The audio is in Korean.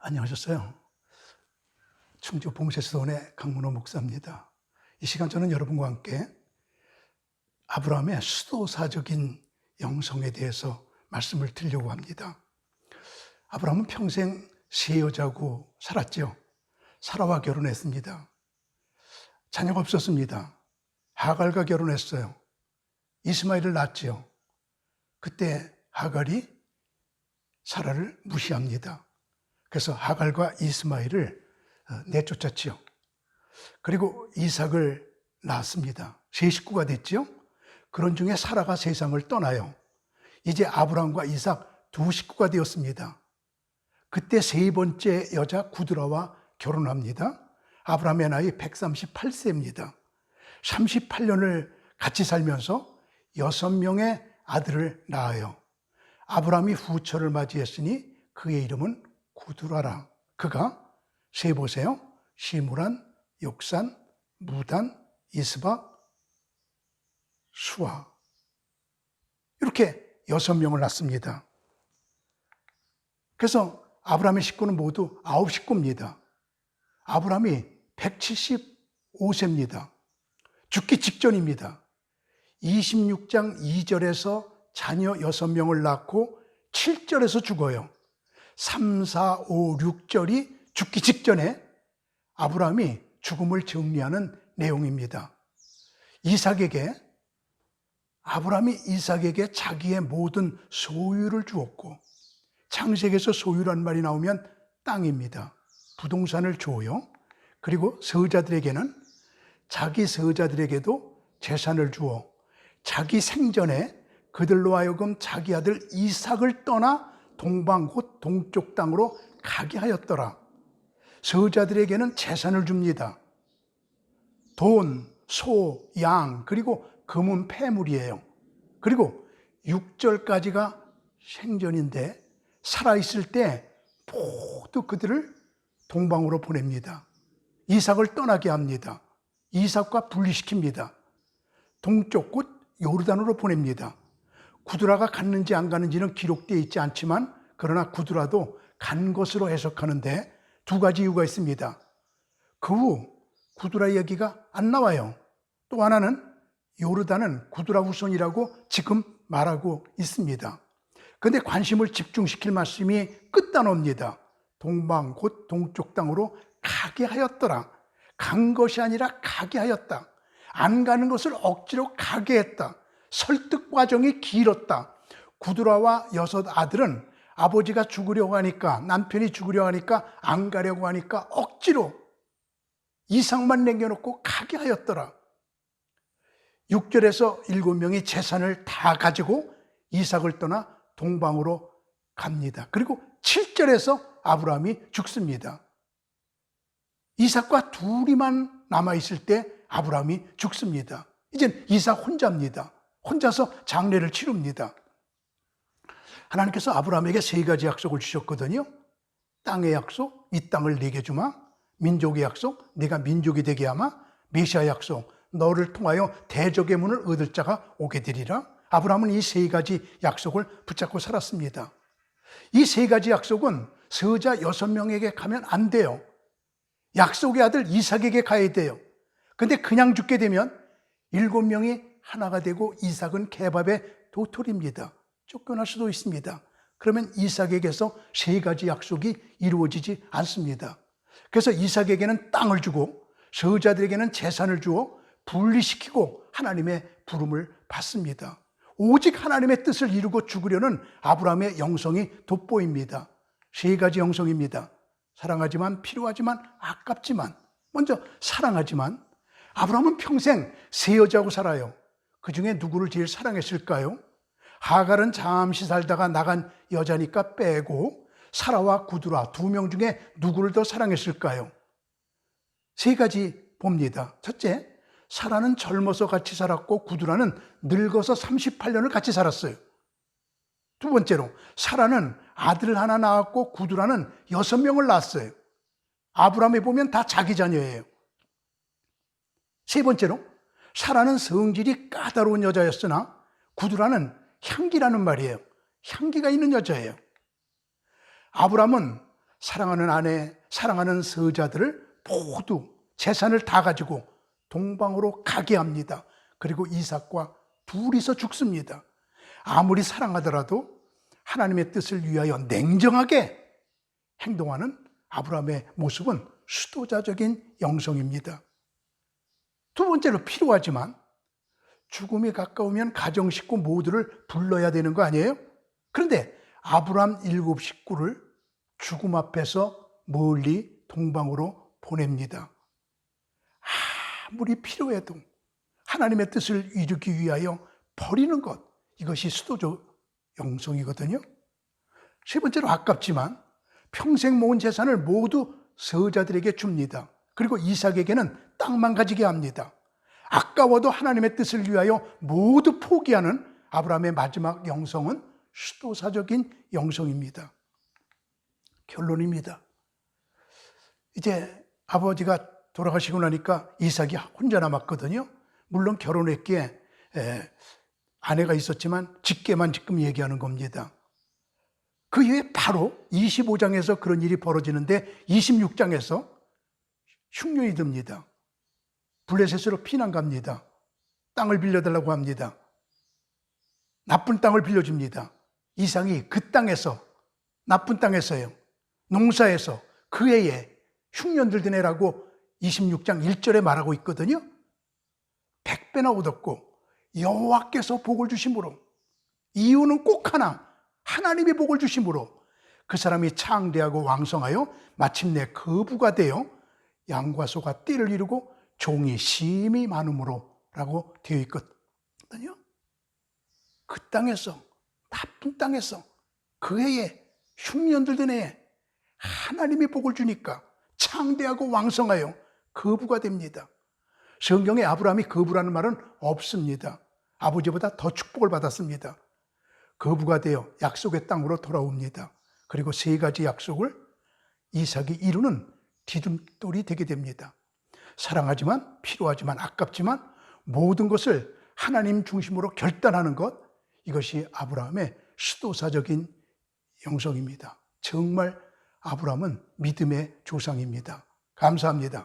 안녕하셨어요. 충주 봉쇄수원의 강문호 목사입니다. 이 시간 저는 여러분과 함께 아브라함의 수도사적인 영성에 대해서 말씀을 드리려고 합니다. 아브라함은 평생 세 여자고 살았죠. 사라와 결혼했습니다. 자녀가 없었습니다. 하갈과 결혼했어요. 이스마엘을 낳았지요. 그때 하갈이 사라를 무시합니다. 그래서 하갈과 이스마엘을 어, 내쫓았지요. 그리고 이삭을 낳았습니다. 세 식구가 됐죠. 그런 중에 사라가 세상을 떠나요. 이제 아브라함과 이삭 두 식구가 되었습니다. 그때 세 번째 여자 구드라와 결혼합니다. 아브라함의 나이 138세입니다. 38년을 같이 살면서 여섯 명의 아들을 낳아요. 아브라함이 후처를 맞이했으니 그의 이름은 구두라라. 그가 세 보세요. 시무란, 욕산, 무단, 이스박, 수아. 이렇게 여섯 명을 낳습니다. 그래서 아브라함의 식구는 모두 아홉 식구입니다. 아브라함이 175세입니다. 죽기 직전입니다. 26장 2절에서 자녀 6명을 낳고 7절에서 죽어요. 3, 4, 5, 6절이 죽기 직전에 아브라함이 죽음을 정리하는 내용입니다. 이삭에게 아브라함이 이삭에게 자기의 모든 소유를 주었고 창세기에서 소유란 말이 나오면 땅입니다. 부동산을 줘요. 그리고 서자들에게는 자기 서자들에게도 재산을 주어 자기 생전에 그들로 하여금 자기 아들 이삭을 떠나 동방 곧 동쪽 땅으로 가게 하였더라. 서자들에게는 재산을 줍니다. 돈, 소, 양, 그리고 금은 폐물이에요. 그리고 6절까지가 생전인데 살아있을 때 모두 그들을 동방으로 보냅니다. 이삭을 떠나게 합니다. 이삭과 분리시킵니다. 동쪽 곳 요르단으로 보냅니다. 구두라가 갔는지 안 가는지는 기록되어 있지 않지만 그러나 구두라도 간 것으로 해석하는데 두 가지 이유가 있습니다. 그 후 구두라 이야기가 안 나와요. 또 하나는 요르단은 구두라 후손이라고 지금 말하고 있습니다. 그런데 관심을 집중시킬 말씀이 끝단옵니다. 동방 곧 동쪽 땅으로 가게 하였더라. 간 것이 아니라 가게 하였다. 안 가는 것을 억지로 가게 했다. 설득 과정이 길었다. 구두라와 여섯 아들은 아버지가 죽으려고 하니까 남편이 죽으려고 하니까 안 가려고 하니까 억지로 이상만 남겨놓고 가게 하였더라. 6절에서 일곱 명이 재산을 다 가지고 이삭을 떠나 동방으로 갑니다. 그리고 7절에서 아브라함이 죽습니다. 이삭과 둘이만 남아 있을 때 아브라함이 죽습니다. 이젠 이삭 혼자입니다. 혼자서 장례를 치릅니다. 하나님께서 아브라함에게 세 가지 약속을 주셨거든요. 땅의 약속, 이 땅을 내게 주마. 민족의 약속, 내가 민족이 되게 하마. 메시아 약속, 너를 통하여 대적의 문을 얻을 자가 오게 되리라. 아브라함은 이 세 가지 약속을 붙잡고 살았습니다. 이 세 가지 약속은 서자 여섯 명에게 가면 안 돼요. 약속의 아들 이삭에게 가야 돼요. 근데 그냥 죽게 되면 일곱 명이 하나가 되고 이삭은 개밥의 도토리입니다. 쫓겨날 수도 있습니다. 그러면 이삭에게서 세 가지 약속이 이루어지지 않습니다. 그래서 이삭에게는 땅을 주고 서자들에게는 재산을 주어 분리시키고 하나님의 부름을 받습니다. 오직 하나님의 뜻을 이루고 죽으려는 아브라함의 영성이 돋보입니다. 세 가지 영성입니다. 사랑하지만 필요하지만 아깝지만 먼저 사랑하지만 아브라함은 평생 세 여자하고 살아요. 그 중에 누구를 제일 사랑했을까요? 하갈은 잠시 살다가 나간 여자니까 빼고 사라와 구두라 두 명 중에 누구를 더 사랑했을까요? 세 가지 봅니다. 첫째, 사라는 젊어서 같이 살았고 구두라는 늙어서 38년을 같이 살았어요. 두 번째로 사라는 아들 하나 낳았고 구두라는 여섯 명을 낳았어요. 아브라함에 보면 다 자기 자녀예요. 세 번째로 사라는 성질이 까다로운 여자였으나 구두라는 향기라는 말이에요. 향기가 있는 여자예요. 아브라함은 사랑하는 아내, 사랑하는 서자들을 모두 재산을 다 가지고 동방으로 가게 합니다. 그리고 이삭과 둘이서 죽습니다. 아무리 사랑하더라도 하나님의 뜻을 위하여 냉정하게 행동하는 아브라함의 모습은 수도자적인 영성입니다. 두 번째로 필요하지만 죽음이 가까우면 가정 식구 모두를 불러야 되는 거 아니에요? 그런데 아브라함 일곱 식구를 죽음 앞에서 멀리 동방으로 보냅니다. 아무리 필요해도 하나님의 뜻을 이루기 위하여 버리는 것 이것이 수도적 영성이거든요. 세 번째로 아깝지만 평생 모은 재산을 모두 서자들에게 줍니다. 그리고 이삭에게는 땅만 가지게 합니다. 아까워도 하나님의 뜻을 위하여 모두 포기하는 아브라함의 마지막 영성은 수도사적인 영성입니다. 결론입니다. 이제 아버지가 돌아가시고 나니까 이삭이 혼자 남았거든요. 물론 결혼했기에 에, 아내가 있었지만 직계만 지금 얘기하는 겁니다. 그 이후에 바로 25장에서 그런 일이 벌어지는데 26장에서 흉년이 듭니다. 블레셋으로 피난 갑니다. 땅을 빌려달라고 합니다. 나쁜 땅을 빌려줍니다. 이상이 그 땅에서 나쁜 땅에서요. 농사에서 그 해에 흉년 들던 해라고 26장 1절에 말하고 있거든요. 백배나 얻었고 여호와께서 복을 주심으로 이유는 꼭 하나 하나님이 복을 주심으로 그 사람이 창대하고 왕성하여 마침내 거부가 되어 양과 소가 띠를 이루고 종이 심이 많음으로 라고 되어 있거든요. 그 땅에서 나쁜 땅에서 그 해에 흉년들 된 해에 하나님이 복을 주니까 창대하고 왕성하여 거부가 됩니다. 성경에 아브라함이 거부라는 말은 없습니다. 아버지보다 더 축복을 받았습니다. 거부가 되어 약속의 땅으로 돌아옵니다. 그리고 세 가지 약속을 이삭이 이루는 디딤돌이 되게 됩니다. 사랑하지만 필요하지만 아깝지만 모든 것을 하나님 중심으로 결단하는 것 이것이 아브라함의 수도사적인 영성입니다. 정말 아브라함은 믿음의 조상입니다. 감사합니다.